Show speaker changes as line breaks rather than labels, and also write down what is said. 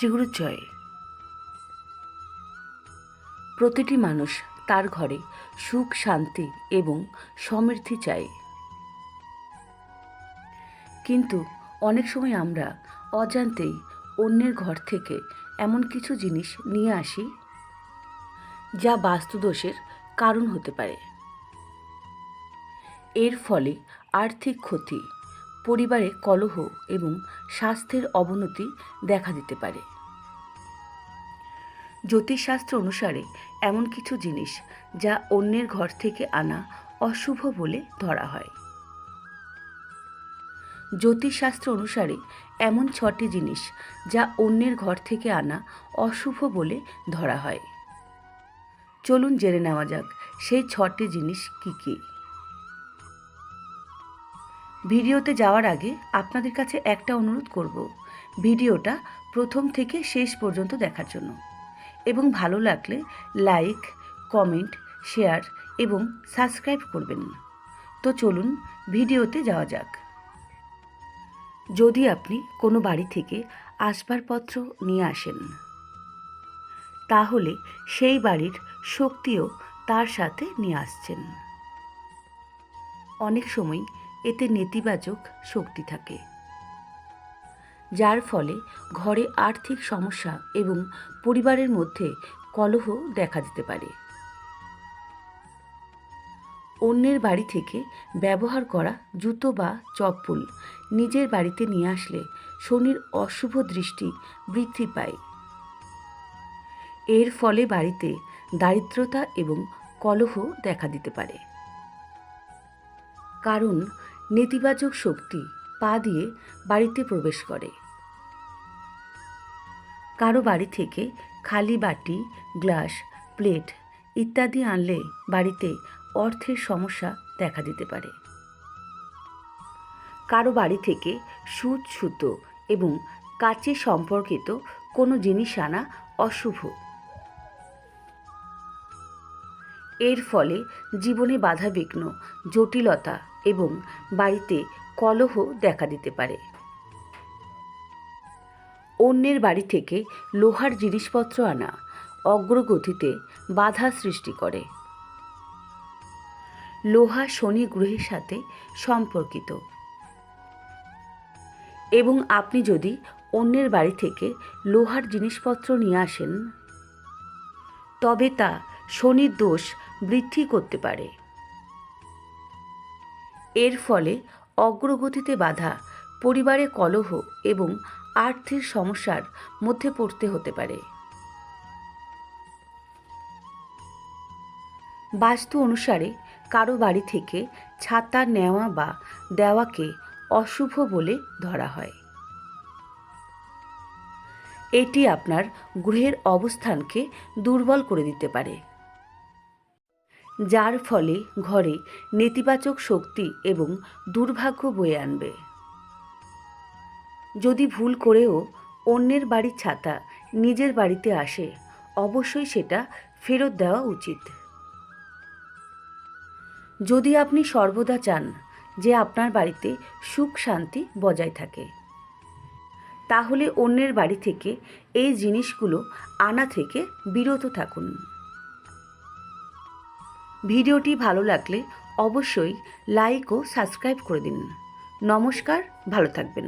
শ্রীগুরু জয়। প্রতিটি মানুষ তার ঘরে সুখ, শান্তি এবং সমৃদ্ধি চায়। কিন্তু অনেক সময় আমরা অজান্তেই অন্যের ঘর থেকে এমন কিছু জিনিস নিয়ে আসি যা বাস্তুদোষের কারণ হতে পারে। এর ফলে আর্থিক ক্ষতি পরিবারে কলহ এবং স্বাস্থ্যের অবনতি দেখা দিতে পারে। জ্যোতিষশাস্ত্র অনুসারে এমন কিছু জিনিস যা অন্যের ঘর থেকে আনা অশুভ বলে ধরা হয়। জ্যোতিষশাস্ত্র অনুসারে এমন ছটি জিনিস যা অন্যের ঘর থেকে আনা অশুভ বলে ধরা হয়। চলুন জেনে নেওয়া যাক সেই ছটি জিনিস কি কী। ভিডিওতে যাওয়ার আগে আপনাদের কাছে একটা অনুরোধ করব ভিডিওটা প্রথম থেকে শেষ পর্যন্ত দেখার জন্য। এবং ভালো লাগলে লাইক, কমেন্ট, শেয়ার এবং সাবস্ক্রাইব করবেন তো চলুন ভিডিওতে যাওয়া যাক। যদি আপনি কোনো বাড়ি থেকে আসবাবপত্র নিয়ে আসেন, তাহলে সেই বাড়ির শক্তিও তার সাথে নিয়ে আসছেন। অনেক সময় এতে নেতিবাচক শক্তি থাকে। যার ফলে ঘরে আর্থিক সমস্যা এবং পরিবারের মধ্যে কলহ দেখা দিতে পারে। অন্যের বাড়ি থেকে ব্যবহার করা জুতো বা চপ্পল নিজের বাড়িতে নিয়ে আসলে শনির অশুভ দৃষ্টি বৃদ্ধি পায়। এর ফলে বাড়িতে দারিদ্রতা এবং কলহ দেখা দিতে পারে। কারণ নেতিবাচক শক্তি পা দিয়ে বাড়িতে প্রবেশ করে। কারও বাড়ি থেকে খালি বাটি, গ্লাস, প্লেট ইত্যাদি আনলে বাড়িতে অর্থের সমস্যা দেখা দিতে পারে। কারও বাড়ি থেকে সুচ, সুতো এবং কাচে সম্পর্কিত কোনো জিনিস আনা অশুভ। এর ফলে জীবনে বাধাবিঘ্ন জটিলতা এবং বাড়িতে কলহ দেখা দিতে পারে। অন্যের বাড়ি থেকে লোহার জিনিসপত্র আনা অগ্রগতিতে বাধা সৃষ্টি করে। লোহা শনি গ্রহের সাথে সম্পর্কিত। এবং আপনি যদি অন্যের বাড়ি থেকে লোহার জিনিসপত্র নিয়ে আসেন, তবে তা শনির দোষ বৃদ্ধি করতে পারে। এর ফলে অগ্রগতিতে বাধা, পরিবারে কলহ এবং আর্থিক সমস্যার মধ্যে পড়তে হতে পারে। বাস্তু অনুসারে কারও বাড়ি থেকে ছাতা নেওয়া বা দেওয়াকে অশুভ বলে ধরা হয়। এটি আপনার গ্রহের অবস্থানকে দুর্বল করে দিতে পারে। যার ফলে ঘরে নেতিবাচক শক্তি এবং দুর্ভাগ্য বয়ে আনবে। যদি ভুল করেও অন্যের বাড়ির ছাতা নিজের বাড়িতে আসে, অবশ্যই সেটা ফেরত দেওয়া উচিত। যদি আপনি সর্বদা চান যে আপনার বাড়িতে সুখ শান্তি বজায় থাকে, তাহলে অন্যের বাড়ি থেকে এই জিনিসগুলো আনা থেকে বিরত থাকুন। ভিডিওটি ভালো লাগলে অবশ্যই লাইক ও সাবস্ক্রাইব করে দিন। নমস্কার ভালো থাকবেন।